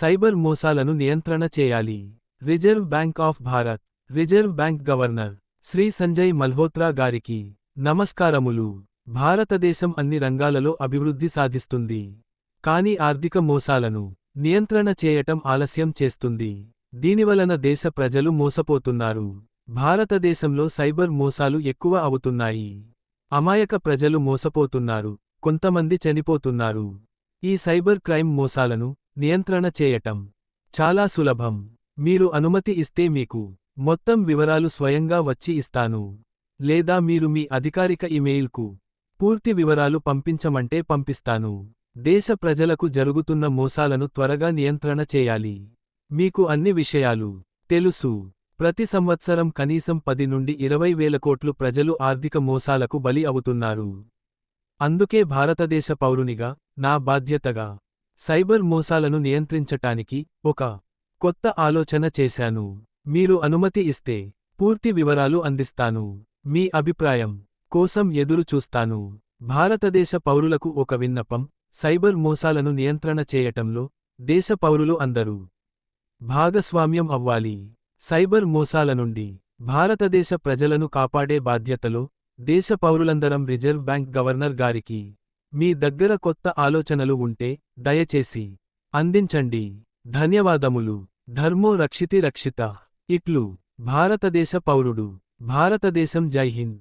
Cyber మోసాలను నియంత్రణ చేయాలి. Reserve bank of Bharat reserve bank governor Shri Sanjay Malhotra గారికి నమస్కారములు. భారతదేశం అన్ని రంగాలలో అభివృద్ధి సాధిస్తుంది. కాని ఆర్థిక మోసాలను నియంత్రణ చేయటం ఆలస్యం చేస్తుంది. దీనివలన దేశ ప్రజలు మోసపోతున్నారు. భారతదేశంలో సైబర్ మోసాలు ఎక్కువ అవుతున్నాయి. అమాయక ప్రజలు మోసపోతున్నారు. కొంతమంది చనిపోతున్నారు. ఈ సైబర్ క్రైమ్ మోసాలను నియంత్రణ చేయటం. చాలా సులభం. మీరు అనుమతి ఇస్తే మీకు మొత్తం వివరాలు స్వయంగా వచ్చి ఇస్తాను. లేదా మీరు మీ అధికారిక ఇమెయిల్కు పూర్తి వివరాలు పంపించమంటే పంపిస్తాను. దేశ ప్రజలకు జరుగుతున్న మోసాలను త్వరగా నియంత్రణ చేయాలి. మీకు అన్ని విషయాలు తెలుసు. ప్రతి సంవత్సరం కనీసం పది నుండి ఇరవై వేల కోట్లు ప్రజలు ఆర్థిక మోసాలకు బలి అవుతున్నారు. అందుకే భారతదేశ పౌరునిగా నా బాధ్యతగా సైబర్ మోసాలను నియంత్రించటానికి ఒక కొత్త ఆలోచన చేశాను. మీరు అనుమతి ఇస్తే పూర్తి వివరాలు అందిస్తాను. మీ అభిప్రాయం కోసం ఎదురు చూస్తాను. భారతదేశ పౌరులకు ఒక విన్నపం సైబర్ మోసాలను నియంత్రణ చేయటంలో దేశ పౌరులు అందరూ భాగస్వామ్యం అవ్వాలి. సైబర్ మోసాల నుండి భారతదేశ ప్రజలను కాపాడే బాధ్యతలో దేశ పౌరులందరం రిజర్వ్ బ్యాంక్ గవర్నర్ గారికి మీ దగ్గర కొత్త ఆలోచనలు ఉంటే దయచేసి అందించండి. ధన్యవాదములు. ధర్మో రక్షితి రక్షిత. ఇట్లు. భారతదేశ పౌరుడు. భారతదేశం జై హింద్.